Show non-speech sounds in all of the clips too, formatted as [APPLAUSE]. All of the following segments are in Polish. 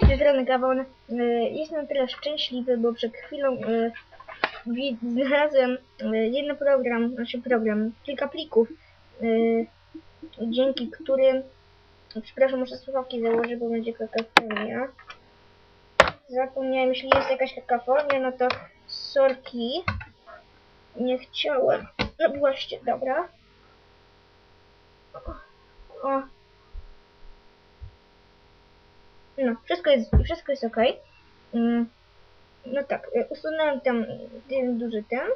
Cześć, z strony Gawon. E, Jestem teraz szczęśliwy, bo przed chwilą wi- znalazłem e, jeden program, znaczy program, kilka plików, dzięki którym, przepraszam, muszę słuchawki założyć, bo będzie kakafonia. Zapomniałem, jeśli jest jakaś kakafonia, no to sorki. Nie chciałem. No właśnie, dobra. O, No, wszystko jest, wszystko jest ok. Mm, No tak, e, usunąłem tam jeden duży ten,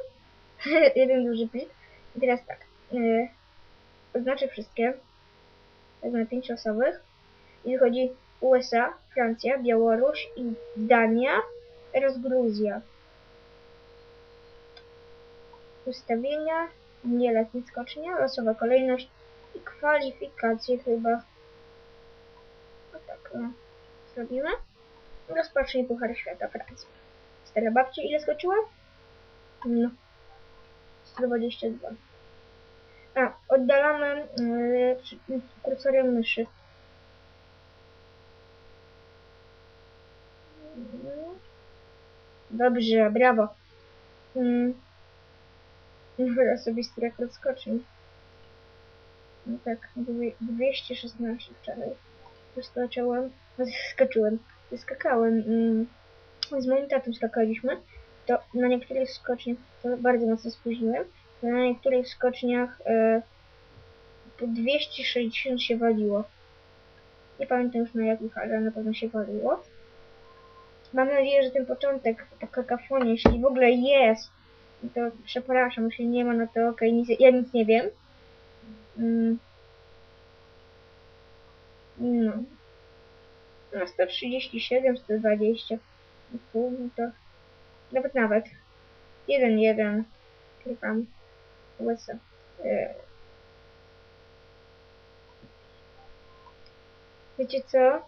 [LAUGHS] jeden duży plik. I teraz tak, e, oznaczę wszystkie, wezmę pięć osobowych. I wychodzi USA, Francja, Białoruś i Dania oraz Gruzja. Ustawienia, nie letnie skocznia, losowa kolejność i kwalifikacje chyba. No tak, no zrobimy. Rozpocznij Puchar Świata Francji. Stara babci, ile skoczyła? No. 122. A, oddalamy yy, przy- kursorem myszy. Dobrze, brawo. Mm. Dobra, osobisty rekord skoczni. No tak, dwie- 216 wczoraj. Wyskoczyłem, skoczyłem, skakałem. Z moim tatą skakaliśmy. To na niektórych skoczniach, to bardzo mocno spóźniłem, to na niektórych skoczniach e, po 260 się waliło. Nie pamiętam już na jakich, ale na pewno się waliło. Mam nadzieję, że ten początek, ta kakafonia, jeśli w ogóle jest, to przepraszam, jeśli nie ma, no to okej, ja nic nie wiem. Mm. No. No 137, 120. Pół, no to nawet nawet. 1, 1. Klikam. USA. E. Wiecie co?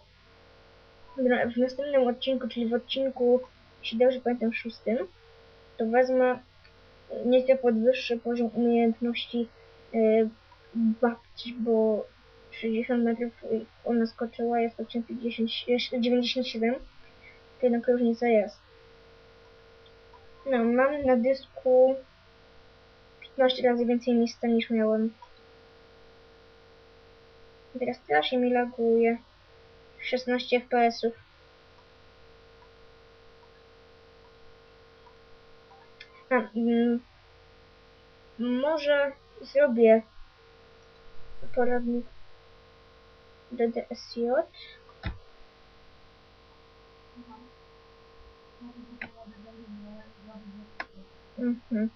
W- następnym odcinku, czyli w odcinku, jeśli dobrze pamiętam, szóstym, to wezmę nieco podwyższy poziom umiejętności e, babci, bo 60 metrów ona skoczyła, skoczyłem 50, 97, to jednak różnica jest. No, mam na dysku 15 razy więcej miejsca niż miałem. Teraz strasznie mi laguje. 16 FPS-ów. Mm, może zrobię poradnik DDSJ. Mhm.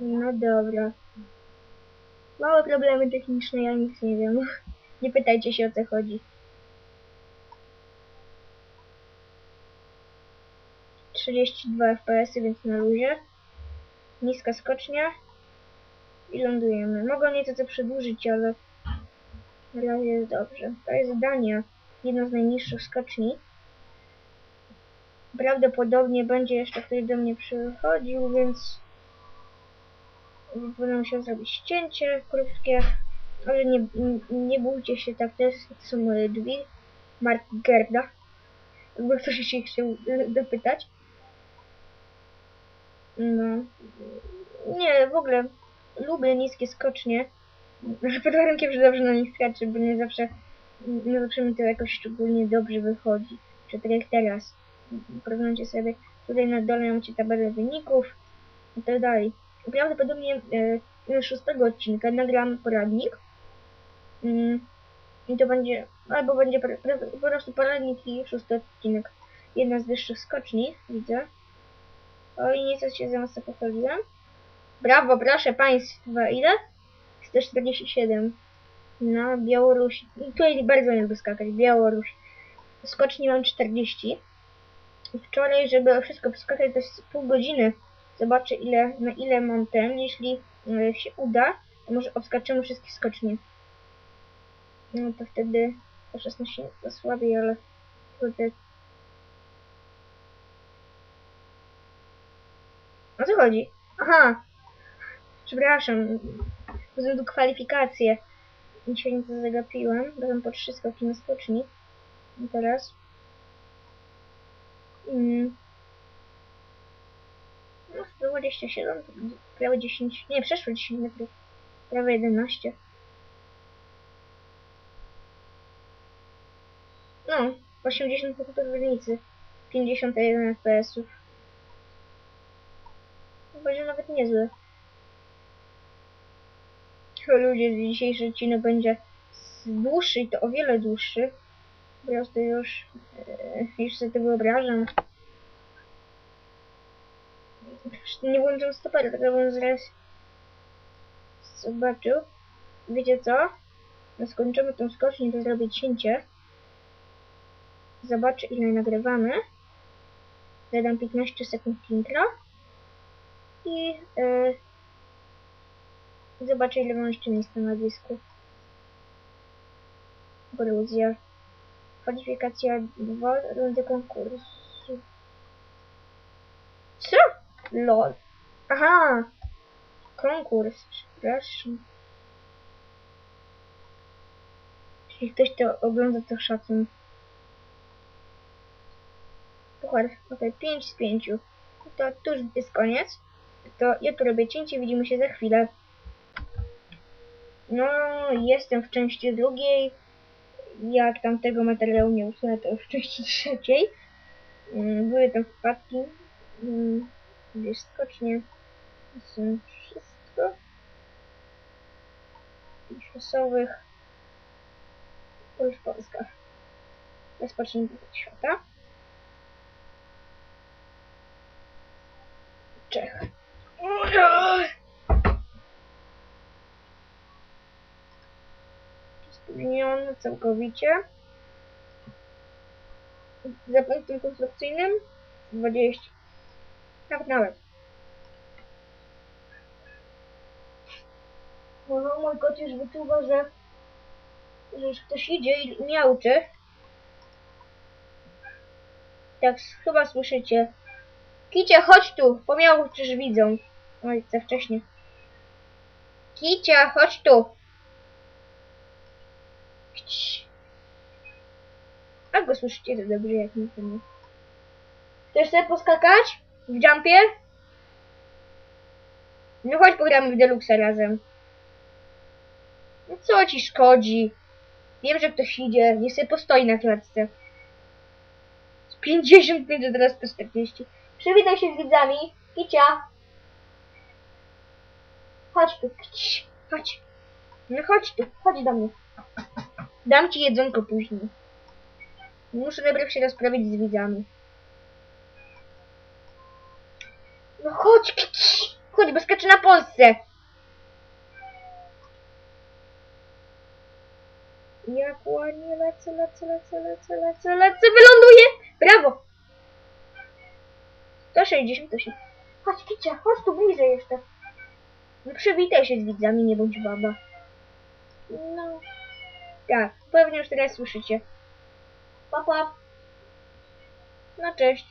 No dobra. Małe problemy techniczne, ja nic nie wiem. [LAUGHS] Nie pytajcie się o co chodzi. 32 FPS, więc na luzie. Niska skocznia. I lądujemy. Mogę nieco przedłużyć, ale na razie jest dobrze. To jest Dania. Jedna z najniższych skoczni. Prawdopodobnie będzie jeszcze ktoś do mnie przychodził, więc będę musiał zrobić ścięcie krótkie, ale nie, nie bójcie się, tak, to, jest, to są moje drzwi. Mark Gerda. Jakby ktoś się chciał y, dopytać. No. Nie, w ogóle lubię niskie skocznie. Pod warunkiem, że dobrze na nich skaczę, bo nie zawsze, nie zawsze mi to jakoś szczególnie dobrze wychodzi. Czy tak jak teraz. Porównajcie sobie, tutaj na dole macie tabelę wyników i tak dalej. Prawdopodobnie e, szóstego odcinka nagram poradnik. Mm, I to będzie, albo będzie po, po prostu poradnik i szósty odcinek. Jedna z wyższych skoczni, widzę. Oj, nieco się za mocno pochyliłem. Brawo, proszę Państwa, ile? 147. No, Białoruś. I Tutaj bardzo nie lubię skakać. Białoruś. Skoczni mam 40. I Wczoraj, żeby wszystko przeskakać, to jest pół godziny. Zobaczę, ile, na ile mam ten. Jeśli e, się uda, to może obskaczymy wszystkie skocznie. No to wtedy po 16 to słabiej, ale kurde. O co chodzi? Aha! Przepraszam. Ze względu kwalifikacje. dzisiaj nieco zagapiłem, tam po trzy skoki na skoczni. I teraz. Mm. No, 127, to będzie prawie 10, nie, przeszło 10 metrów. Prawie 11. No, 80 punktów różnicy. 51 FPS-ów. Będzie nawet niezłe. Ludzie, dzisiejszy odcinek będzie dłuższy i to o wiele dłuższy. Po prostu już, e, już sobie to wyobrażam. Nie włączam stopera, tylko bym zaraz zobaczył. Wiecie co? No skończymy tą skocznię, to zrobię cięcie. Zobaczę ile nagrywamy. Dodam 15 sekund intro. I yy, zobaczę ile mam jeszcze miejsca na dysku. Gruzja. Kwalifikacja 2 rundy konkursu. Co? LOL. Aha! Konkurs, przepraszam. Jeśli ktoś to ogląda, to szacun. Puchar, ok, 5 z 5. To tuż jest koniec. To ja tu robię cięcie, widzimy się za chwilę. No, jestem w części drugiej. Jak tamtego materiału nie usunę, to w części trzeciej. Mm, Były tam wpadki. Mm, Gdzieś skocznie. Usunę wszystko. Jakichś losowych. To już Polska. Rozpocznijmy od świata. Czech. Spóźniony całkowicie. Za punktem konstrukcyjnym 20. Tak nawet. No, mój kot już wyczuwa, że, że już ktoś idzie i miauczy. Tak, chyba słyszycie. Kicia, chodź tu! Pomiałczysz widzą. Oj, za wcześnie. Kicia, chodź tu! A go słyszycie to dobrze, jak to nie. Chcesz sobie poskakać? W jumpie? No chodź pogramy w Deluxe razem. No co ci szkodzi? Wiem, że ktoś idzie. Niech sobie postoi na klatce. Z 55 do teraz 140. Przywitaj się z widzami. Kicia. Chodź tu. Kć. Chodź. No chodź tu. Chodź do mnie. Dam ci jedzonko później. Muszę najpierw się rozprawić z widzami. No chodź, kć. Chodź, bo skaczę na Polsce. Jak ładnie lecę, lecę, lecę, lecę, lecę, lecę, wyląduję! Brawo! 168. Chodź, Kicia, chodź tu bliżej jeszcze. No przywitaj się z widzami, nie bądź baba. No. Tak, pewnie już teraz słyszycie. Papa. No cześć.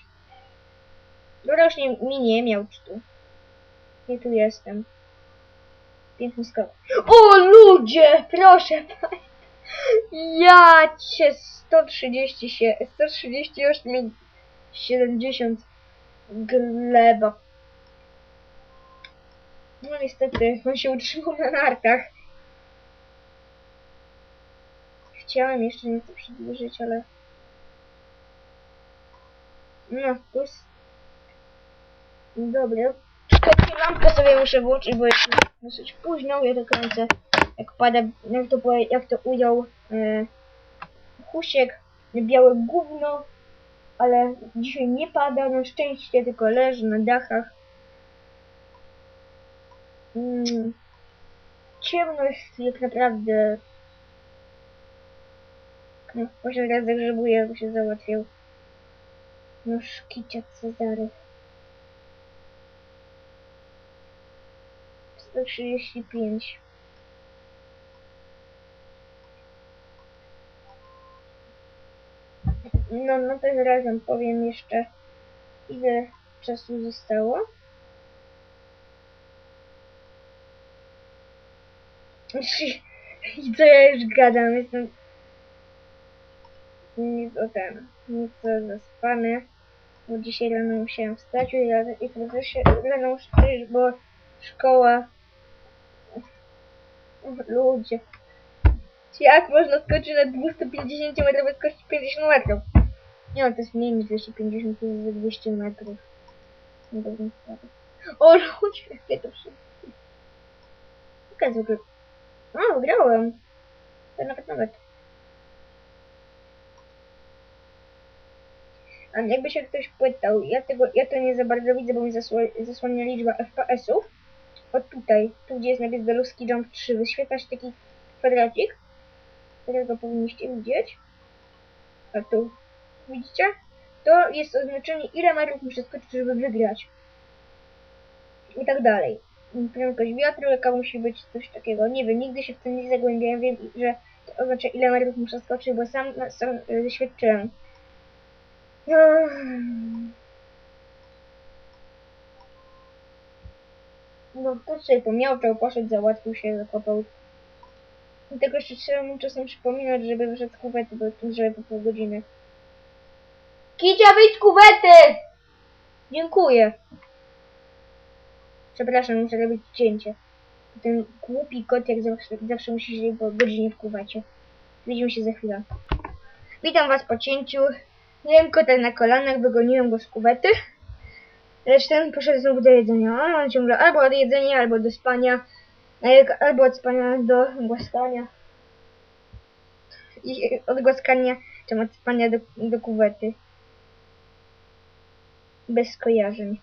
Dorośnie mi nie miał tu. Nie tu jestem. Piękny skok. O ludzie! Proszę Ja cię 130 się 138 70 gleba. No niestety, on się utrzymał na nartach. Chciałem jeszcze nieco przedłużyć, ale... No, jest... Dobra. Czekajcie, lampkę sobie muszę włączyć, bo jest dosyć późno. Ja to kręcę, jak pada, jak to, jak to ujął e, Husiek, białe gówno, ale dzisiaj nie pada, na szczęście, tylko leży na dachach. Mm. Ciemno jest jak naprawdę. No, właśnie teraz zagrzebuję, bo się załatwił. No szkicia Cezary. 135. No, no to razem powiem jeszcze, ile czasu zostało. [LAUGHS] I co ja już gadam, jestem zaspany, bo dzisiaj rano musiałem wstać i rano, i proszę się rano muszę przyjść, bo szkoła, ludzie, jak można skoczyć na 250 metrów i skoczyć 50 metrów? Nie, no to jest mniej niż 250, to jest ze 200 metrów. Nie dobrą sprawę. O, ludzie, jakie to wszystko. Jaka zwykle... A, wygrałem. To nawet, nawet. A jakby się ktoś pytał, ja tego, ja to nie za bardzo widzę, bo mi zasła, zasłania liczba FPS-ów. O tutaj, tu gdzie jest napis Beluski Jump 3, wyświetla się taki kwadracik, którego powinniście widzieć. A tu, widzicie? To jest oznaczenie, ile metrów muszę skoczyć, żeby wygrać. I tak dalej. Prędkość wiatru, jaka musi być, coś takiego. Nie wiem, nigdy się w tym nie zagłębiałem. Wiem, że to oznacza, ile metrów muszę skoczyć, bo sam, sam e, doświadczyłem. No to sobie pomiałczał, poszedł, załatwił się, zakopał. I tego jeszcze trzeba mu czasem przypominać, żeby wyszedł z kuwety, bo żeby po pół godziny. Kicia, wyjdź z kuwety! Dziękuję. Przepraszam, muszę robić cięcie. Ten głupi kot jak zawsze, zawsze musi siedzieć po godzinie w kuwecie. Widzimy się za chwilę. Witam was po cięciu. Miałem kota na kolanach, wygoniłem go z kuwety. Lecz ten poszedł znowu do jedzenia. A on ciągle albo od jedzenia, albo do spania. Albo od spania do głaskania. I od głaskania, czy od spania do, do kuwety. Bez skojarzeń.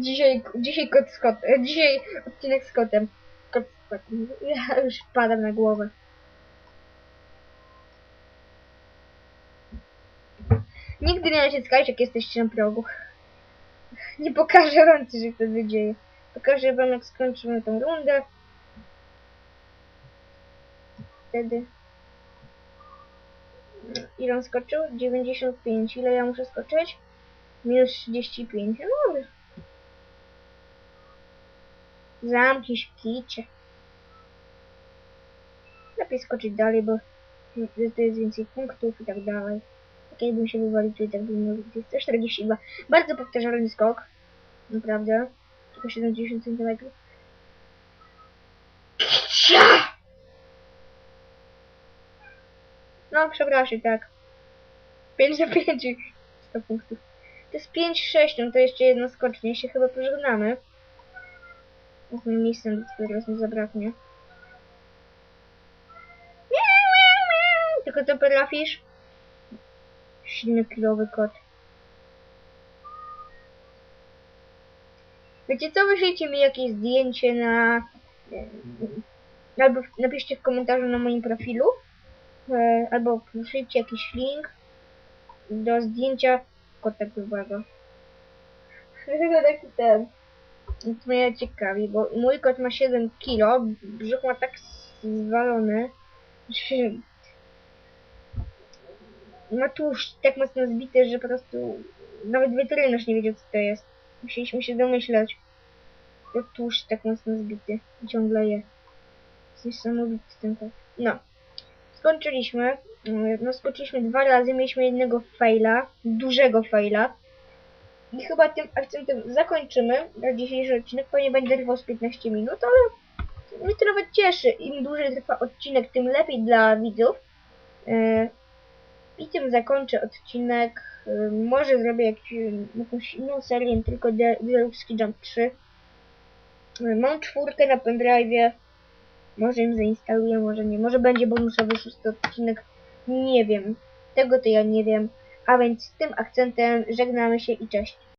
Dzisiaj, dzisiaj kot z kotem. Dzisiaj odcinek z kotem. Kot z kotem. Ja już padam na głowę. Nigdy nie naciskajcie, jak jesteście na progu. Nie pokażę wam, co się wtedy dzieje. Pokażę wam, jak skończymy tą rundę. Wtedy... Ile on skoczył? 95. Ile ja muszę skoczyć? Minus 35. No dobrze. Zamknij się, kicie. Lepiej skoczyć dalej, bo to jest więcej punktów i tak dalej. Jakbym się wywalił, i tak bym miał 142. Bardzo powtarzalny skok. Naprawdę. Tylko 70 cm. No, przepraszam, tak. 5 na 5. 100 punktów. To jest 5-6, no to jeszcze jedno skocznie, się chyba pożegnamy. Takim miejscem, do teraz mi zabraknie. Tylko to potrafisz? Silny kilowy kot. Wiecie co, wyślijcie mi jakieś zdjęcie na... Albo napiszcie w komentarzu na moim profilu. E, Albo przyjdzie jakiś link do zdjęcia kota grubego. [LAUGHS] Dlatego taki ten. To mnie ciekawi, bo mój kot ma 7 kilo, brzuch ma tak zwalony, że ma tłuszcz tak mocno zbity, że po prostu nawet weterynarz nie wiedział co to jest. Musieliśmy się domyślać. To tłuszcz tak mocno zbity i ciągle je. Jest niesamowity ten kot. No. Skończyliśmy. Yy, No skoczyliśmy dwa razy, mieliśmy jednego faila, dużego faila. I chyba tym akcentem zakończymy dzisiejszy odcinek. Pewnie będzie trwał z 15 minut, ale mnie to nawet cieszy. Im dłużej trwa odcinek, tym lepiej dla widzów. Yy, I tym zakończę odcinek. Może zrobię jakiś, jakąś inną serię, tylko Deluxe Jump 3. Yy, Mam czwórkę na pendrive'ie. Może im zainstaluję, może nie. Może będzie bonusowy szósty odcinek. Nie wiem. Tego to ja nie wiem. A więc tym akcentem żegnamy się i cześć.